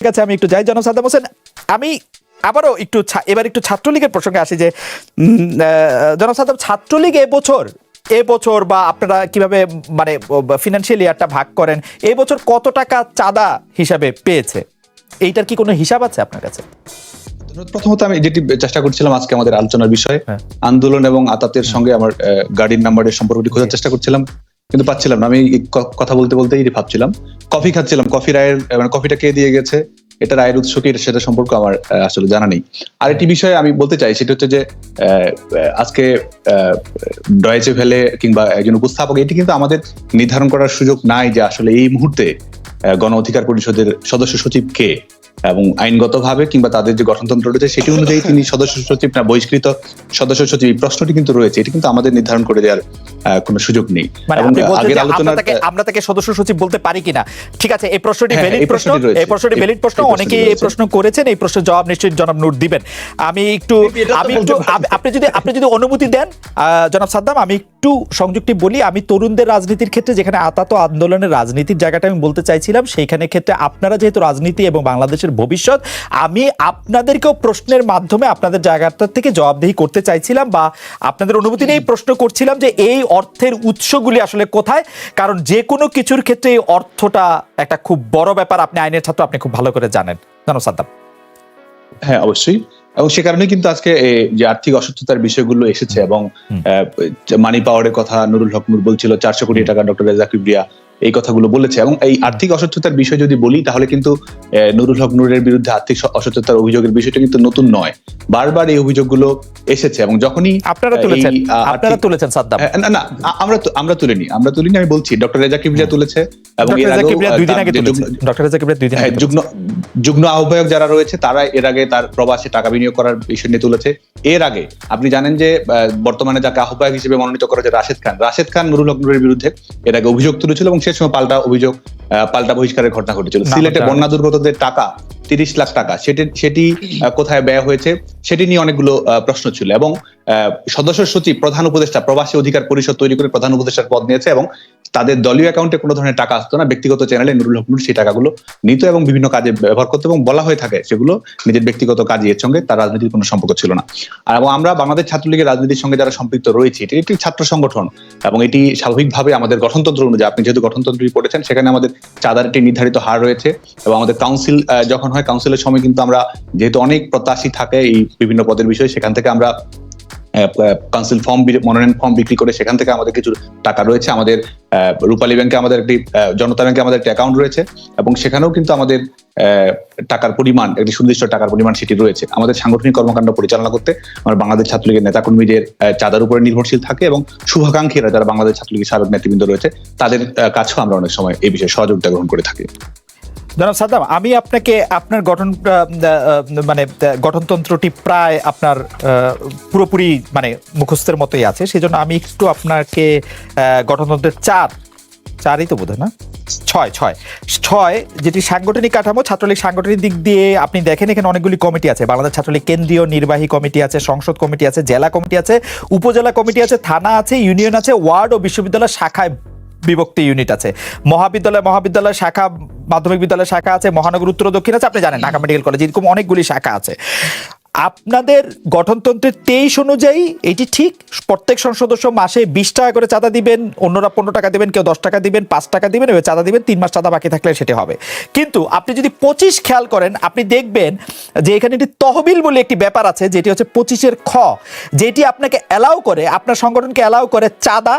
ঠিক আছে আমি একটু যাই জনাব সাদ্দাম হোসেন। আমি আবারও একটু এবার একটু ছাত্রলীগের প্রসঙ্গে আসি যে জনাব সাদ্দাম ছাত্রলীগ এবছর এবছর বা আপনারা কীভাবে মানে ফিনান্সিয়াল ইয়ারটা ভাগ করেন এবছর কত টাকা চাঁদা হিসাবে পেয়েছে? এইটার কি কোনো হিসাব আছে আপনার কাছে? প্রথমত আমি যেটি চেষ্টা করছিলাম আজকে আমাদের আলোচনার বিষয় হ্যাঁ। আন্দোলন এবং আতাতের সঙ্গে আমার গাড়ির নাম্বারের সম্পর্কটি খোঁজার চেষ্টা করছিলাম। কিন্তু পাচ্ছিলাম না। আমি কথা বলতে বলতে ভাবছিলাম। কফি খাচ্ছিলাম। কফি রায়ের মানে কফিটা কে দিয়ে গেছে? এটা রায়ের উৎস কি? সেটা সম্পর্ক আমার আসলে জানা নেই। আরেকটি বিষয়ে আমি বলতে চাই, সেটা হচ্ছে যে আজকে ডয়েচে ফেলে কিংবা একজন উপস্থাপক, এটি কিন্তু আমাদের নির্ধারণ করার সুযোগ নাই যে আসলে এই মুহূর্তে গণ অধিকার পরিষদের সদস্য সচিব কে? এবং আইনগতভাবে কিংবা তাদের যে গঠনতন্ত্র রয়েছে, সেটি অনুযায়ী তিনি সদস্য সচিব না, বহিষ্কৃত সদস্য সচিব, এই প্রশ্নটি কিন্তু রয়েছে। এটি কিন্তু আমাদের নির্ধারণ করে দেওয়ার কোনো সুযোগ নেই। মানে আমরা তাকে সদস্য সচিব বলতে পারি কিনা? ঠিক আছে এই প্রশ্নটি ভ্যালিড প্রশ্ন এই প্রশ্নটি ভ্যালিড প্রশ্ন। এই অনেকেই এই প্রশ্ন করেছেন এই প্রশ্নের জবাব নিশ্চয়ই জনাব নূর দিবেন। আমি একটু আমি একটু আপনি যদি আপনি যদি অনুমতি দেন জনাব সাদ্দাম আমি একটু সংযুক্তি বলি। আমি তরুণদের রাজনীতির ক্ষেত্রে যেখানে আতাত আন্দোলনের রাজনীতির জায়গাটা আমি বলতে চাইছিলাম সেইখানে ক্ষেত্রে আপনারা যেহেতু রাজনীতি এবং বাংলাদেশের ভবিষ্যৎ আমি আপনাদেরকেও প্রশ্নের মাধ্যমে আপনাদের জায়গাটা থেকে জবাবদিহি করতে চাইছিলাম বা আপনাদের অনুমতি নিয়েই প্রশ্ন করছিলাম যে এই অর্থের উৎসগুলি আসলে কোথায়? কারণ যে কোনো কিছুর ক্ষেত্রে এই অর্থটা একটা খুব বড় ব্যাপার। আপনি আইনের ছাত্র আপনি খুব ভালো করে জানেন। জানো সাদ্দাম। হ্যাঁ অবশ্যই। এবং সে কারণে কিন্তু আজকে যে আর্থিক অসুস্থতার বিষয়গুলো এসেছে এবং। মানি পাওয়ারের কথা নুরুল হক নুর বলছিল চারশো কোটি টাকা ডক্টর রেজা কিবরিয়া এই কথাগুলো বলেছে। এবং এই আর্থিক অসুস্থতার বিষয় যদি বলি তাহলে কিন্তু নুরুল হক নুরের বিরুদ্ধে আর্থিক অসুস্থতার অভিযোগের বিষয়টা কিন্তু নতুন নয়। বারবার এই অভিযোগগুলো এসেছে এবং যখনই আপনারা তুলেছেন। আপনারা তুলেছেন সাদ্দাম। না না আমরা আমরা তুলিনি। আমরা তুলিনি আমি বলছি ডক্টর রেজা কিবরিয়া তুলেছে এবং এর আগেও, দুই দিন আগে যুগ্ম- ডক্টর রেজা কিবরিয়া দুই দিন হ্যাঁ, আগে যুগ্ম যুগ্ম আহ্বায়ক যারা রয়েছে তারা এর আগে তার প্রবাসে টাকা বিনিয়োগ করার বিষয় নিয়ে তুলেছে। এর আগে আপনি জানেন যে বর্তমানে যাকে আহ্বায়ক হিসেবে মনোনীত করা হয়েছে রাশেদ খান। রাশেদ খান নুরুল হক নুরের বিরুদ্ধে এর আগে অভিযোগ তুলেছিল এবং সে সময় পাল্টা অভিযোগ আহ, পাল্টা বহিষ্কারের ঘটনা ঘটেছিল। সিলেটে বন্যা দুর্গতদের টাকা তিরিশ লাখ টাকা সেটি সেটি কোথায় ব্যয় হয়েছে সেটি নিয়ে অনেকগুলো আহ, প্রশ্ন ছিল এবং আহ, সদস্য সচিব প্রধান উপদেষ্টা প্রবাসী অধিকার পরিষদ তৈরি করে প্রধান উপদেষ্টার পদ নিয়েছে এবং তাদের দলীয় অ্যাকাউন্টে কোনো ধরনের টাকা আসতো না। ব্যক্তিগত চ্যানেলে নুরুল হক সেই টাকাগুলো নিত এবং বিভিন্ন কাজে ব্যবহার করতো এবং বলা হয়ে থাকে সেগুলো নিজের ব্যক্তিগত কাজে এর সঙ্গে তার রাজনীতির কোনো সম্পর্ক ছিল না। আর এবং আমরা বাংলাদেশ ছাত্রলীগের রাজনীতির সঙ্গে যারা সম্পৃক্ত রয়েছে, এটি একটি ছাত্র সংগঠন এবং এটি স্বাভাবিকভাবে আমাদের গঠনতন্ত্র অনুযায়ী, আপনি যেহেতু গঠনতন্ত্রটি পড়েছেন, সেখানে আমাদের চাঁদার একটি নির্ধারিত হার রয়েছে এবং আমাদের কাউন্সিল যখন হয় কাউন্সিলের সময় কিন্তু আমরা যেহেতু অনেক প্রত্যাশী থাকে এই বিভিন্ন পদের বিষয়ে, সেখান থেকে আমরা কাউন্সিল ফর্ম মনোনয়ন ফর্ম বিক্রি করে সেখান থেকে আমাদের কিছু টাকা রয়েছে। আমাদের রূপালী ব্যাংকে আমাদের একটি জনতা ব্যাংকে আমাদের একটি অ্যাকাউন্ট রয়েছে এবং সেখানেও কিন্তু আমাদের টাকার পরিমাণ, একটি সুনির্দিষ্ট টাকার পরিমাণ সেটি রয়েছে। আমাদের সাংগঠনিক কর্মকাণ্ড পরিচালনা করতে আমরা বাংলাদেশ ছাত্রলীগের নেতাকর্মীদের চাঁদার উপরে নির্ভরশীল থাকে এবং শুভাকাঙ্ক্ষীরা যারা বাংলাদেশ ছাত্রলীগের সাবেক নেতৃবৃন্দ রয়েছে, তাদের কাছেও আমরা অনেক সময় এই বিষয়ে সহযোগিতা গ্রহণ করে থাকি। জনাব সাদ্দাম, আমি আপনাকে আপনার গঠন মানে গঠনতন্ত্রটি প্রায় আপনার পুরোপুরি মানে মুখস্থের মতোই আছে। সেজন্য আমি একটু আপনাকে গঠনতন্ত্রের চার, চারই তো বোধ না? ছয় ছয়। ছয়, যেটি সাংগঠনিক কাঠামো, ছাত্রলীগ সাংগঠনিক দিক দিয়ে আপনি দেখেন, এখানে অনেকগুলি কমিটি আছে। বাংলাদেশ ছাত্রলীগ কেন্দ্রীয় নির্বাহী কমিটি আছে, সংসদ কমিটি আছে, জেলা কমিটি আছে, উপজেলা কমিটি আছে, থানা আছে, ইউনিয়ন আছে, ওয়ার্ড ও বিশ্ববিদ্যালয় শাখায় বিভক্ত ইউনিট আছে। মহাবিদ্যালয় মহাবিদ্যালয় শাখা, মাধ্যমিক বিদ্যালয় শাখা আছে, মহানগর উত্তর দক্ষিণ আছে, আপনি জানেন, ঢাকা মেডিকেল কলেজ এরকম অনেকগুলি শাখা আছে। আপনাদের গঠনতন্ত্রের তেইশ অনুযায়ী এটি ঠিক, প্রত্যেক সংসদ সদস্য মাসে বিশ টাকা করে চাঁদা দিবেন, অন্যরা পনেরো টাকা দিবেন, কেউ দশ টাকা দিবেন, পাঁচ টাকা দিবেন, এবার চাঁদা দিবেন, তিন মাস চাঁদা বাকি থাকলে সেটি হবে। কিন্তু আপনি যদি পঁচিশ খেয়াল করেন, আপনি দেখবেন যে এখানে একটি তহবিল বলে একটি ব্যাপার আছে, যেটি হচ্ছে পঁচিশের খ, যেটি আপনাকে অ্যালাউ করে, আপনার সংগঠনকে অ্যালাউ করে চাঁদা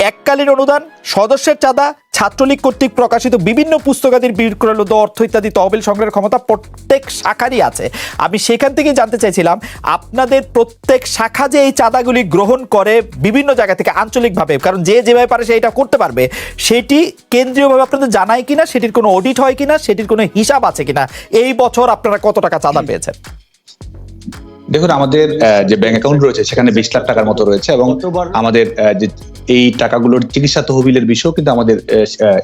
এককালীন অনুদান সদস্যের চাঁদা ছাত্রলীগ কর্তৃক প্রকাশিত বিভিন্ন পুস্তকাদির বিক্রয়লব্ধ অর্থ ইত্যাদি তহবিল সংগ্রহের ক্ষমতা প্রত্যেক শাখারই আছে। আমি সেখান থেকে জানতে চাইছিলাম আপনাদের প্রত্যেক শাখা যে এই চাঁদাগুলি গ্রহণ করে বিভিন্ন জায়গা থেকে আঞ্চলিকভাবে কারণ যে যেভাবে পারে সে এটা করতে পারবে সেটি কেন্দ্রীয়ভাবে আপনাদের জানায় কিনা সেটির কোনো অডিট হয় কিনা সেটির কোনো হিসাব আছে কিনা এই বছর আপনারা কত টাকা চাঁদা পেয়েছেন? দেখুন আমাদের আহ, যে ব্যাংক অ্যাকাউন্ট রয়েছে সেখানে বিশ লাখ টাকার মতো রয়েছে এবং আমাদের আহ, যে এই টাকাগুলোর চিকিৎসা তহবিলের বিষয়েও কিন্তু আমাদের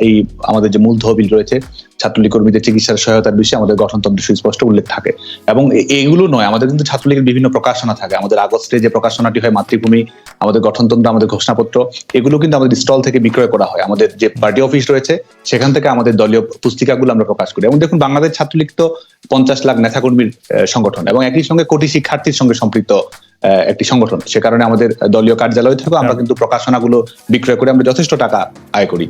এই আমাদের যে মূল তহবিল রয়েছে ছাত্রলীগ কর্মীদের চিকিৎসার সহায়তার বিষয়ে আমাদের গঠনতন্ত্রে সুস্পষ্ট উল্লেখ থাকে। এবং এ- এইগুলো নয়, আমাদের কিন্তু ছাত্রলীগের বিভিন্ন প্রকাশনা থাকে। আমাদের আগস্টে যে প্রকাশনাটি হয়, মাতৃভূমি, আমাদের গঠনতন্ত্র, আমাদের ঘোষণাপত্র, এগুলো কিন্তু আমাদের স্টল থেকে বিক্রয় করা হয়। আমাদের যে পার্টি অফিস রয়েছে, সেখান থেকে আমাদের দলীয় পুস্তিকাগুলো আমরা প্রকাশ করি। এবং দেখুন, বাংলাদেশ ছাত্রলীগ তো পঞ্চাশ লাখ নেতাকর্মীর সংগঠন এবং একই সঙ্গে কোটি শিক্ষার্থীর সঙ্গে সম্পৃক্ত একটি সংগঠন। সে কারণে আমাদের দলীয় কার্যালয় থেকেও আমরা কিন্তু প্রকাশনাগুলো বিক্রয় করে আমরা যথেষ্ট টাকা আয় করি।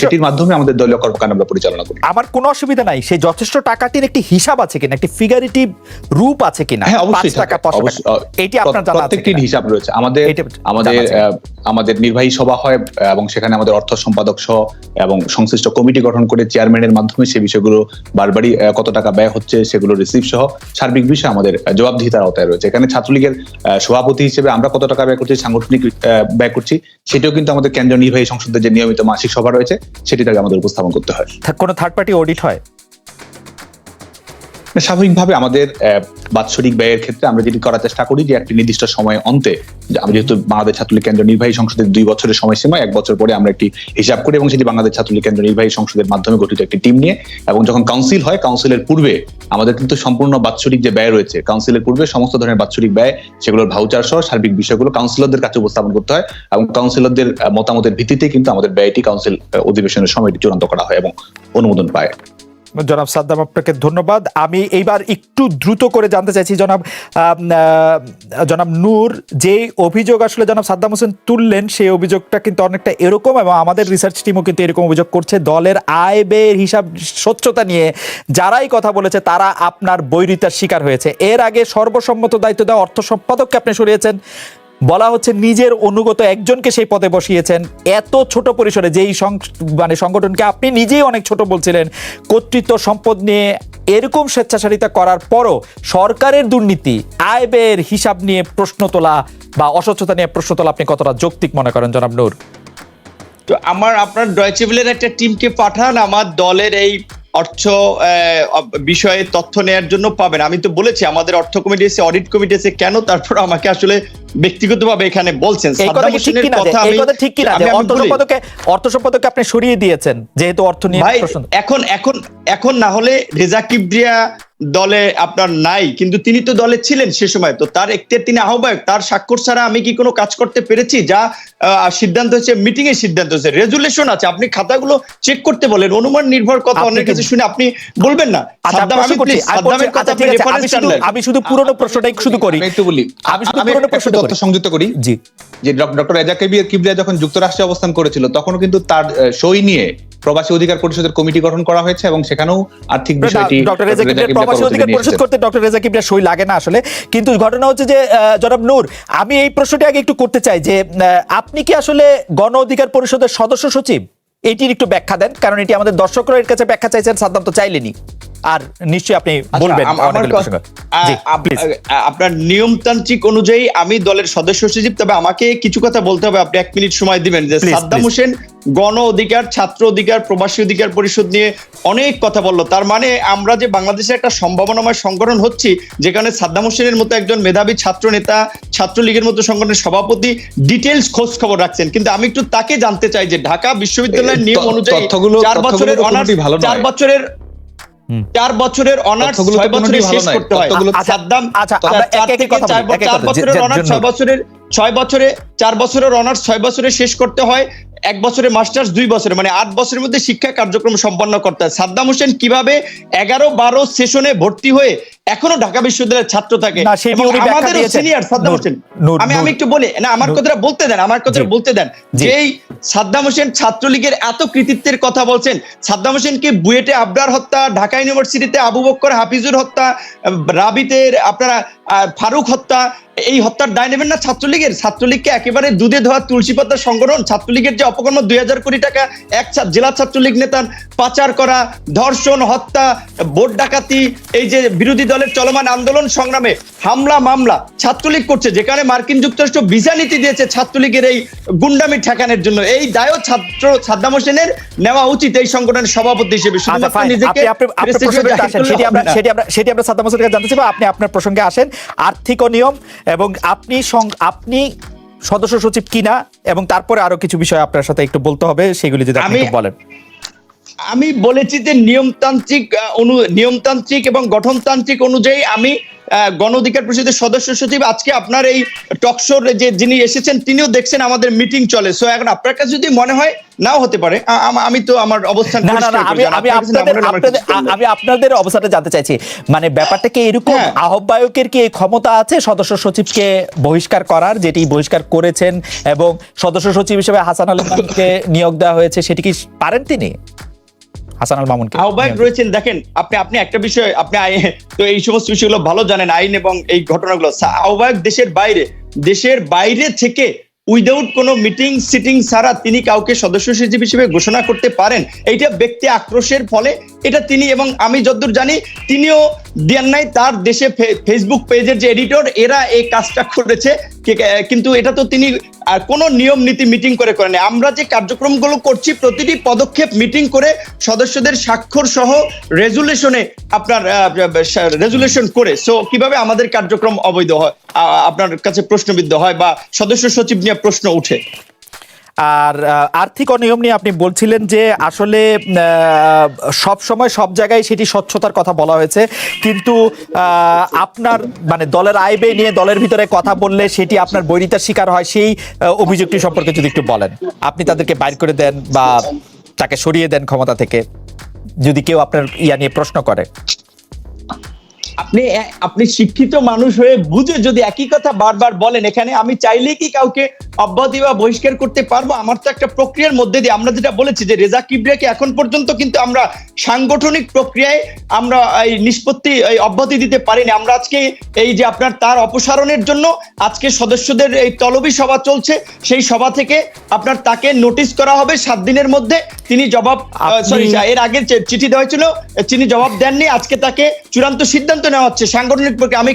সেটির মাধ্যমে আমাদের দলীয় কর্মকাণ্ড আমরা পরিচালনা করি। আমার কোনো অসুবিধা নাই সেই যথেষ্ট টাকাটির একটি হিসাব আছে কিনা একটি ফিগারেটিভ রূপ আছে কিনা? হ্যাঁ অবশ্যই টাকা থাকে। এটি আপনার জানা প্রত্যেকটির হিসাব রয়েছে। আমাদের আমাদের আমাদের নির্বাহী সভা হয় এবং সেখানে আমাদের অর্থ সম্পাদক সহ এবং সংশ্লিষ্ট কমিটি গঠন করে চেয়ারম্যানের মাধ্যমে সেই বিষয়গুলো বারবারই কত টাকা ব্যয় হচ্ছে সেগুলো রিসিভ সহ সার্বিক বিষয়ে আমাদের জবাবদিহিতার আওতায় রয়েছে। এখানে ছাত্রলীগের সভাপতি হিসেবে আমরা কত টাকা ব্যয় করছি, সাংগঠনিক ব্যয় করছি, সেটাও কিন্তু আমাদের কেন্দ্রীয় নির্বাহী সংসদের যে নিয়মিত মাসিক সভা রয়েছে, সেটি তাকে আমাদের উপস্থাপন করতে হয়। কোনো থার্ড পার্টি অডিট হয়? স্বাভাবিকভাবে আমাদের বাৎসরিক ব্যয়ের ক্ষেত্রে আমরা যেটি করার চেষ্টা করি যে একটি নির্দিষ্ট সময় অন্তে আমরা যেহেতু বাংলাদেশ ছাত্রলীগ কেন্দ্র নির্বাহী সংসদের দুই বছরের সময়সীমা এক বছর পরে আমরা একটি হিসাব করি এবং সেটি বাংলাদেশ ছাত্রলীগ কেন্দ্র নির্বাহী সংসদের মাধ্যমে গঠিত একটি টিম নিয়ে। এবং যখন কাউন্সিল হয়, কাউন্সিলের পূর্বে আমাদের কিন্তু সম্পূর্ণ বাৎসরিক যে ব্যয় রয়েছে, কাউন্সিলের পূর্বে সমস্ত ধরনের বাৎসরিক ব্যয়, সেগুলোর ভাউচার সহ সার্বিক বিষয়গুলো কাউন্সিলরদের কাছে উপস্থাপন করতে হয় এবং কাউন্সিলরদের মতামতের ভিত্তিতে কিন্তু আমাদের ব্যয়টি কাউন্সিল অধিবেশনের সময়টি চূড়ান্ত করা হয় এবং অনুমোদন পায়। জনাব সাদ্দাম আপনাকে ধন্যবাদ। আমি এইবার একটু দ্রুত করে জানতে চাইছি, জনাব জনাব নূর, যে অভিযোগ আসলে জনাব সাদ্দাম হোসেন তুললেন, সেই অভিযোগটা কিন্তু অনেকটা এরকম এবং আমাদের রিসার্চ টিমও কিন্তু এরকম অভিযোগ করছে। দলের আয় ব্যয়ের হিসাব স্বচ্ছতা নিয়ে যারাই কথা বলেছে, তারা আপনার বৈরিতার শিকার হয়েছে। এর আগে সর্বসম্মত দায়িত্ব দেওয়া অর্থ সম্পাদককে আপনি সরিয়েছেন। বলা হচ্ছে নিজের অনুগত একজনকে সেই পদে বসিয়েছেন। এত ছোট পরিসরে যেই মানে সংগঠনকে আপনি নিজেই অনেক ছোট বলছিলেন, কর্তৃত্ব সম্পদ নিয়ে এরকম স্বেচ্ছাচারিতা করার পরও সরকারের দুর্নীতি আয় ব্যয়ের হিসাব নিয়ে প্রশ্ন তোলা বা অস্বচ্ছতা নিয়ে প্রশ্ন তোলা আপনি কতটা যৌক্তিক মনে করেন জনাব নূর? তো আমার, আপনার ডয়চেভিলের একটা টিমকে পাঠান, আমার দলের এই অর্থ বিষয়ে তথ্য নেয়ার জন্য পাবেন। আমি তো বলেছি, আমাদের অর্থ কমিটি এসে অডিট কমিটি এসে কেন তারপর আমাকে আসলে ব্যক্তিগতভাবে এখানে বলছেন এই কথা কি ঠিক কিনা এই কথা ঠিক কিনা যে আমি- আমি অর্থ সম্পাদকে অর্থ সম্পাদককে আপনি সরিয়ে দিয়েছেন যেহেতু অর্থ নিয়ে এখন এখন এখন না হলে রেজা কিবরিয়া দলে আপনার নাই কিন্তু তিনি তো দলে ছিলেন সে সময়। তো তার একটি তিনি আহ্বায়ক তার স্বাক্ষর ছাড়া আমি কি কোনো কাজ করতে পেরেছি? যা সিদ্ধান্ত হচ্ছে মিটিং এর সিদ্ধান্ত হচ্ছে রেজুলেশন আছে। আপনি খাতাগুলো চেক করতে বলেন অনুমান নির্ভর কথা অন্যের কাছে শুনে আপনি বলবেন না। আচ্ছা, আমি আচ্ছা, আছে, আমি শুধু টানলেন। আমি শুধু পুরনো প্রশ্নটাই শুধু করি। আমি একটু বলি। আমি শুধু পুরনো প্রশ্নটা তথ্য সংযুক্ত করি? জি। যে ডক্টর রেজা কিবরিয়া কিবরিয়া যখন যুক্তরাষ্ট্রে অবস্থান করেছিল তখনও কিন্তু তার সই নিয়ে প্রবাসী অধিকার পরিষদের কমিটি গঠন করা হয়েছে এবং সেখানেও আর্থিক বিষয়টি ডক্টর রেজা কিবরিয়া প্রবাসী অধিকার এসেছেন। করতে ডক্টর রেজা কিবরিয়া সই লাগে না আসলে। কিন্তু ঘটনা হচ্ছে যে আহ, জনাব নূর আমি এই প্রশ্নটি আগে একটু করতে চাই যে আহ, আপনি কি আসলে গণ অধিকার পরিষদের সদস্য সচিব? এটির একটু ব্যাখ্যা দেন কারণ এটি আমাদের দর্শকরা এর কাছে ব্যাখ্যা চাইছেন সাদ্দাম তো চাইলেনি। আর নিশ্চয়ই আপনি আচ্ছা, বলবেন আপনার নিয়মতান্ত্রিক অনুযায়ী আমি দলের সদস্য সচিব তবে আমাকে কিছু কথা বলতে হবে। আপনি এক মিনিট সময় দিবেন। যে সাদ্দাম হোসেন গণ অধিকার ছাত্র অধিকার প্রবাসী অধিকার পরিষদ নিয়ে অনেক কথা বলল। তার মানে আমরা যে বাংলাদেশে একটা সম্ভাবনাময় সংগঠন হচ্ছি যেখানে সাদ্দাম হোসেনের মতো একজন মেধাবী ছাত্র নেতা ছাত্রলীগের মতো সংগঠনের সভাপতি ডিটেলস খোঁজ খবর রাখছেন। কিন্তু আমি একটু তাকে জানতে চাই যে ঢাকা বিশ্ববিদ্যালয়ের নিয়ম অনুযায়ী তথ্যগুলো- চার বছরের অনার্স ভালো চার বছরের। চার বছরের অনার্স ছয় বছরে শেষ করতে হয়। আচ্ছা, সাদ্দাম আচ্ছা, চার- আমরা চার থেকে বলি। বছরের অনার্স ছয় বছরের ছয় বছরে চার বছরের অনার্স ছয় বছরে শেষ করতে হয়। এক বছরে মাস্টার্স দুই বছরে। মানে আট বছরের মধ্যে শিক্ষা কার্যক্রম সম্পন্ন করতে হয়। সাদ্দাম হোসেন কীভাবে এগারো বারো সেশনে ভর্তি হয়ে এখনও ঢাকা বিশ্ববিদ্যালয়ের ছাত্র থাকে দিয়েছেন। সিনিয়র সাদ্দাম হোসেন। আমি আমি একটু বলি না আমার কথাটা বলতে দেন আমার কথাটা বলতে দেন। যেই সাদ্দাম হোসেন ছাত্রলীগের এত কৃতিত্বের কথা বলছেন সাদ্দাম হোসেনকে বুয়েটে আবরার হত্যা ঢাকা ইউনিভার্সিটিতে আবু বক্কর হাফিজুর হত্যা আহ, রাবিতের আপনারা ফারুক হত্যা এই হত্যার দায় নেবেন না ছাত্রলীগের। ছাত্রলীগকে একেবারে দুধে ধোয়া তুলসী পাতা সংগঠন। ছাত্রলীগের যে অপকর্ম দুই হাজার কোটি টাকা এক জেলা ছাত্রলীগ নেতার পাচার করা ধর্ষণ হত্যা ভোট ডাকাতি এই যে বিরোধী দলের চলমান আন্দোলন সংগ্রামে হামলা মামলা ছাত্রলীগ করছে যেখানে মার্কিন যুক্তরাষ্ট্র ভিসা নীতি দিয়েছে ছাত্রলীগের এই গুন্ডামি ঠেকানোর জন্য। এই দায়ও ছাত্র সাদ্দাম হোসেনের নেওয়া উচিত এই সংগঠনের সভাপতি হিসেবে। আচ্ছা সেটি আমরা সাদ্দাম হোসেনের কাছে জানতে চাইব। আপনি আপনার প্রসঙ্গে আসেন। আর্থিক নিয়ম এবং আপনি আপনি সদস্য সচিব কিনা এবং তারপরে আরও কিছু বিষয় আপনার সাথে একটু বলতে হবে সেগুলি যদি আপনি বলেন। আমি বলেছি যে নিয়মতান্ত্রিক অনু নিয়মতান্ত্রিক এবং গঠনতান্ত্রিক অনুযায়ী আমি গণ অধিকার পরিষদের সদস্য সচিব। আজকে আপনার এই টকশোর যে যিনি এসেছেন তিনিও দেখছেন আমাদের মিটিং চলে। সো এখন আপনার কাছে যদি মনে হয় নাও হতে পারে। আমি তো আমার অবস্থান আমি আপনাদের অবস্থাটা জানতে চাইছি। মানে ব্যাপারটা কি এরকম? হ্যাঁ। আহ্বায়কের কি এই ক্ষমতা আছে সদস্য সচিবকে বহিষ্কার করার যেটি বহিষ্কার করেছেন এবং সদস্য সচিব হিসেবে হাসান আলী মামুনকে নিয়োগ দেওয়া হয়েছে সেটি কি পারেন তিনি? হাসান আল মামুনকে আহ্বায়ক রয়েছেন দেখেন আপনি আপনি একটা বিষয় আপনি তো এই সমস্ত বিষয়গুলো ভালো জানেন আইন এবং এই ঘটনাগুলো। আহ্বায়ক দেশের বাইরে দেশের বাইরে থেকে উইদাউট কোনো মিটিং সিটিং ছাড়া তিনি কাউকে সদস্য সচিব হিসেবে ঘোষণা করতে পারেন। এইটা ব্যক্তি আক্রোশের ফলে এটা তিনি এবং আমি যতদূর জানি তিনিও দেন নাই তার দেশে ফেসবুক পেজের যে এডিটর এরা এই কাজটা করেছে। কিন্তু এটা তো তিনি কোনো নিয়ম, নীতি মিটিং করে করেনি। আমরা যে কার্যক্রমগুলো করছি, প্রতিটি পদক্ষেপ মিটিং করে সদস্যদের স্বাক্ষর সহ রেজুলেশনে আপনার রেজুলেশন করে। সো কীভাবে আমাদের কার্যক্রম অবৈধ হয়? আপনার কাছে প্রশ্নবিদ্ধ হয় বা সদস্য সচিব নিয়ে প্রশ্ন উঠে। আর আর্থিক অনিয়ম নিয়ে আপনি বলছিলেন যে আসলে সব সময় সব জায়গায় সেটি স্বচ্ছতার কথা বলা হয়েছে। কিন্তু আপনার মানে দলের আয় ব্যয় নিয়ে দলের ভিতরে কথা বললে সেটি আপনার বৈরিতার শিকার হয়, সেই অভিযোগটি সম্পর্কে যদি একটু বলেন। আপনি তাদেরকে বাইর করে দেন বা তাকে সরিয়ে দেন ক্ষমতা থেকে, যদি কেউ আপনার ইয়া নিয়ে প্রশ্ন করে। আপনি আপনি শিক্ষিত মানুষ হয়ে বুঝে যদি একই কথা বারবার বলেন এখানে আমি চাইলে কি কাউকে অব্যাহতি বা বহিষ্কার করতে পারব? আমার তো একটা প্রক্রিয়ার মধ্যে দিয়ে আমরা যেটা বলেছি যে রেজা কিবরিয়াকে এখন পর্যন্ত কিন্তু আমরা সাংগঠনিক প্রক্রিয়ায় আমরা এই নিষ্পত্তি এই অব্যাহতি দিতে পারিনি। আমরা আজকে এই যে আপনার তার অপসারণের জন্য আজকে সদস্যদের এই তলবি সভা চলছে সেই সভা থেকে আপনার তাকে নোটিশ করা হবে সাত দিনের মধ্যে। তিনি জবাব সরি এর আগে চিঠি দেওয়া হয়েছিল তিনি জবাব দেননি। আজকে তাকে চূড়ান্ত সিদ্ধান্ত নেওয়া হচ্ছে সাংগঠনিক প্রক্রিয়া আমি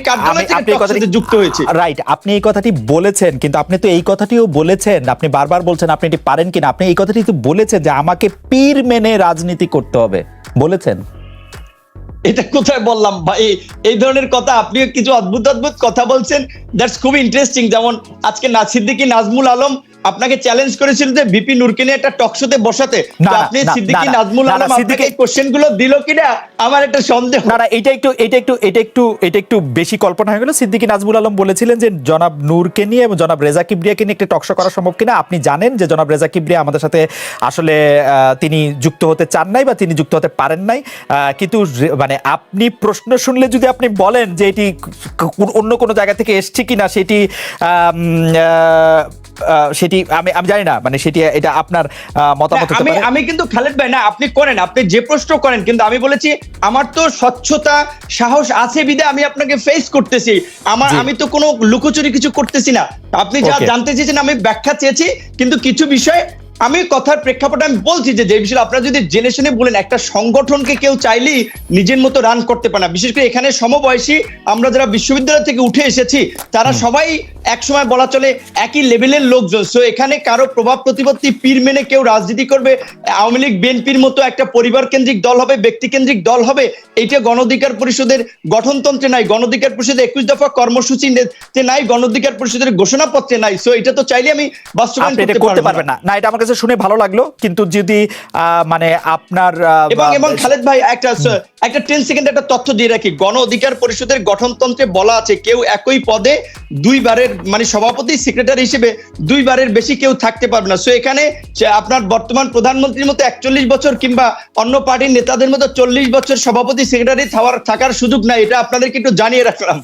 যুক্ত হয়েছি। রাইট আপনি এই কথাটি বলেছেন কিন্তু আপনি তো এই কথাটিও বলেছেন আপনি বারবার বলছেন আপনি এটি পারেন কিনা আপনি এই কথাটি তো বলেছেন যে আমাকে পীর মেনে রাজনীতি করতে হবে বলেছেন? এটা কোথায় বললাম ভাই? এই ধরনের কথা আপনিও কিছু অদ্ভুত অদ্ভুত কথা বলছেন দ্যাটস খুব ইন্টারেস্টিং যেমন আজকে নাসিদ্দিকী নাজমুল আলম আপনাকে চ্যালেঞ্জ করেছিল যে ভিপি নূরকে নিয়ে একটা টকশোতে বসাতে। আপনি সিদ্দিকী নাজমুল আলম আপনাকে এই কোশ্চেনগুলো দিল কিনা? আমার একটা সন্দেহ। না না এটা একটু এটা একটু এটা একটু এটা একটু বেশি কল্পনা হয়ে গেল। সিদ্দিকী নাজমুল আলম বলেছিলেন যে জনাব নূরকে নিয়ে এবং জনাব রেজা কিবরিয়াকে নিয়ে একটি টকশো করা সম্ভব কিনা। আপনি জানেন যে জনাব রেজা কিবরিয়া আমাদের সাথে আসলে আহ, তিনি যুক্ত হতে চান নাই বা তিনি যুক্ত হতে পারেন নাই। আহ, কিন্তু মানে আপনি প্রশ্ন শুনলে যদি আপনি বলেন যে এটি অন্য কোনো জায়গা থেকে এসছে কিনা সেটি আহ, সেটি আমি আমি জানি না মানে সেটি এটা আপনার মতামত আমি আমি কিন্তু খালেদ ভাই না আপনি করেন আপনি যে প্রশ্ন করেন কিন্তু আমি বলেছি আমার তো স্বচ্ছতা সাহস আছে বিদে আমি আপনাকে ফেস করতেছি। আমার আমি তো কোনো লুকোচুরি কিছু করতেছি না। আপনি যা জানতে চেয়েছেন আমি ব্যাখ্যা চেয়েছি কিন্তু কিছু বিষয় আমি কথার প্রেক্ষাপটে আমি বলছি যে যে বিষয়ে আপনারা যদি জেনে শুনে বলেন একটা সংগঠনকে কেউ চাইলেই নিজের মতো রান করতে পারে না। বিশেষ করে এখানে সমবয়সী আমরা যারা বিশ্ববিদ্যালয় থেকে উঠে এসেছি তারা সবাই এক সময় বলা চলে একই লেভেলের লোকজন। সো এখানে কারও প্রভাব প্রতিপত্তি পীর মেনে কেউ রাজনীতি করবে আওয়ামী লীগ বিএনপির মতো একটা পরিবার কেন্দ্রিক দল হবে ব্যক্তি কেন্দ্রিক দল হবে এইটা গণঅধিকার পরিষদের গঠনতন্ত্রে নাই। গণঅধিকার পরিষদের একুশ দফা কর্মসূচিতে নাই গণঅধিকার পরিষদের ঘোষণাপত্রে নাই। সো এটা তো চাইলে আমি বাস্তবায়ন করতে পারবেন না। না। না এটা আমার কাছে শুনে ভালো লাগল কিন্তু যদি মানে আপনার এবং এবং খালেদ ভাই একটা একটা টেন সেকেন্ড একটা তথ্য দিয়ে রাখি। গণ অধিকার পরিষদের গঠনতন্ত্রে বলা আছে কেউ একই পদে দুইবারের মানে সভাপতি সেক্রেটারি হিসেবে দুইবারের বেশি কেউ থাকতে পারবে না। সো এখানে আপনার বর্তমান প্রধানমন্ত্রীর মতো একচল্লিশ বছর কিংবা অন্য পার্টির নেতাদের মতো চল্লিশ বছর সভাপতি সেক্রেটারি থাকার সুযোগ নাই এটা আপনাদেরকে একটু জানিয়ে রাখলাম।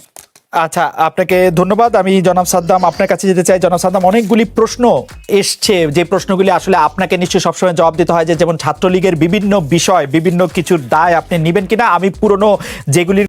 আচ্ছা আপনাকে ধন্যবাদ। আমি জনাব সাদ্দাম আপনার কাছে যেতে চাই। জনাব সাদ্দাম, অনেকগুলি প্রশ্ন এসছে। যে প্রশ্নগুলি আসলে আপনাকে নিশ্চয়ই সবসময় জবাব দিতে হয় যে, যেমন ছাত্রলীগের বিভিন্ন বিষয়, বিভিন্ন কিছুর দায় আপনি নেবেন কিনা? আমি পুরনো যেগুলির